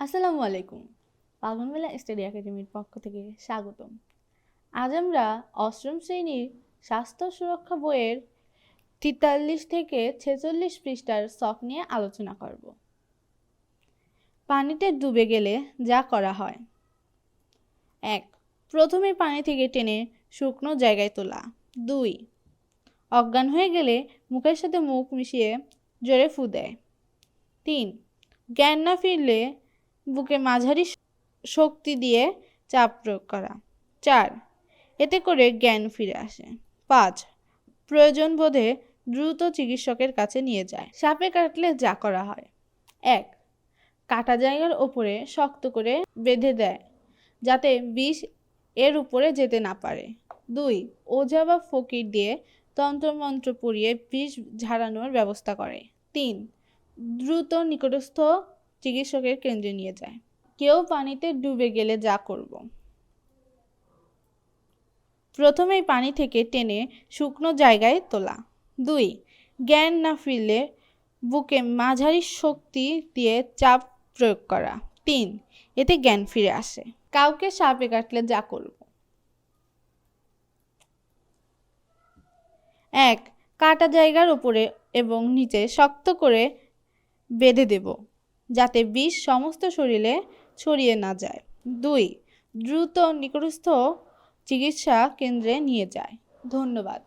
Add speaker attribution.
Speaker 1: আসসালামু আলাইকুম। পাগনমেলা স্টাডি একাডেমির পক্ষ থেকে স্বাগতম। আজ আমরা অষ্টম শ্রেণির স্বাস্থ্য সুরক্ষা বইয়ের তেতাল্লিশ থেকে ছেচল্লিশ পৃষ্ঠার শখ নিয়ে আলোচনা করব। পানিতে ডুবে গেলে যা করা হয়। এক, প্রথমে পানি থেকে টেনে শুকনো জায়গায় তোলা। দুই, অজ্ঞান হয়ে গেলে মুখের সাথে মুখ মিশিয়ে জোরে ফু দেয়। তিন, জ্ঞান না ফিরলে বুকে মাঝারি শক্তি দিয়ে চাপ প্রয়োগ করা। চার, এতে করে জ্ঞান ফিরে আসে। পাঁচ, প্রয়োজন বোধে দ্রুত চিকিৎসকের কাছে নিয়ে যায়। সাপে কাটলে যা করা হয়। এক, কাটা জায়গার ওপরে শক্ত করে বেঁধে দেয়, যাতে বিষ এর উপরে যেতে না পারে। দুই ওঝা বা ফকির দিয়ে তন্ত্রমন্ত্র পরিয়ে বিষ ঝাড়ানোর ব্যবস্থা করে। তিন, দ্রুত নিকটস্থ চিকিৎসকের কেন্দ্রে নিয়ে যায়। কেউ পানিতে ডুবে গেলে যা করব। প্রথমেই পানি থেকে টেনে শুকনো জায়গায় তোলা। দুই, জ্ঞান না ফিরলে বুকে মাঝারি শক্তি দিয়ে চাপ প্রয়োগ করা। তিন, এতে জ্ঞান ফিরে আসে। কাউকে সাপে কাটলে যা করব। এক, কাটা জায়গার উপরে এবং নিচে শক্ত করে বেঁধে দেব। যাতে বিষ সমস্ত শরীরে ছড়িয়ে না যায়। দুই, দ্রুত নিকটস্থ চিকিৎসা কেন্দ্রে নিয়ে যায়। ধন্যবাদ।